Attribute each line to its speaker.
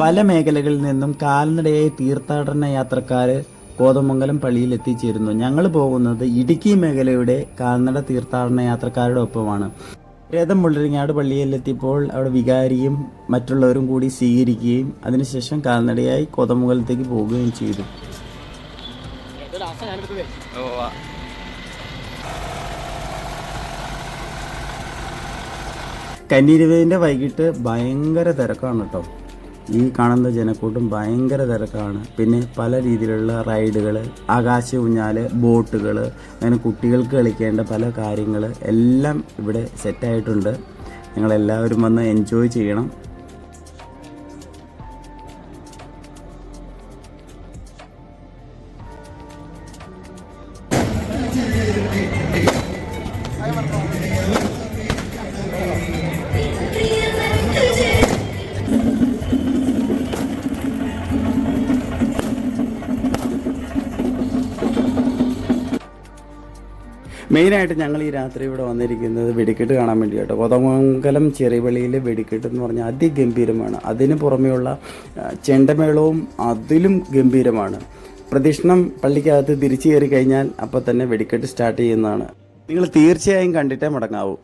Speaker 1: പല മേഖലകളിൽ നിന്നും കാൽനടയായി തീർത്ഥാടന യാത്രക്കാർ കോതമംഗലം പള്ളിയിൽ എത്തിച്ചേരുന്നു. ഞങ്ങൾ പോകുന്നത് ഇടുക്കി മേഖലയുടെ കാൽനട തീർത്ഥാടന യാത്രക്കാരുടെ ഒപ്പമാണ്. രഥം മുള്ളരിങ്ങാട് പള്ളിയിലെത്തിയപ്പോൾ അവിടെ വികാരിയും മറ്റുള്ളവരും കൂടി സ്വീകരിക്കുകയും അതിനുശേഷം കാൽനടയായി കോതമംഗലത്തേക്ക് പോവുകയും ചെയ്തു. കന്നിരുവേന്റെ വൈകിട്ട് ഭയങ്കര തിരക്കാണ് കേട്ടോ. ഈ കാണുന്ന ജനക്കൂട്ടം ഭയങ്കര തിരക്കാണ്. പിന്നെ പല രീതിയിലുള്ള റൈഡുകൾ ആകാശ ഊഞ്ഞാൽ ബോട്ടുകൾ അങ്ങനെ കുട്ടികൾക്ക് കളിക്കേണ്ട പല കാര്യങ്ങൾ എല്ലാം ഇവിടെ സെറ്റായിട്ടുണ്ട് നിങ്ങളെല്ലാവരും വന്ന് എൻജോയ് ചെയ്യണം. മെയിനായിട്ട് ഞങ്ങൾ ഈ രാത്രി ഇവിടെ വന്നിരിക്കുന്നത് വെടിക്കെട്ട് കാണാൻ വേണ്ടിയിട്ട്. കോതമംഗലം ചെറിയപള്ളിയിലെ വെടിക്കെട്ട് എന്ന് പറഞ്ഞാൽ അതിഗംഭീരമാണ്. അതിന് പുറമെയുള്ള ചെണ്ടമേളവും അതിലും ഗംഭീരമാണ്. പ്രദക്ഷിണം പള്ളിക്കകത്ത് തിരിച്ചു കയറി കഴിഞ്ഞാൽ അപ്പോൾ തന്നെ വെടിക്കെട്ട് സ്റ്റാർട്ട് ചെയ്യുന്നതാണ്. നിങ്ങൾ തീർച്ചയായും കണ്ടിട്ടേ മടങ്ങാവൂ.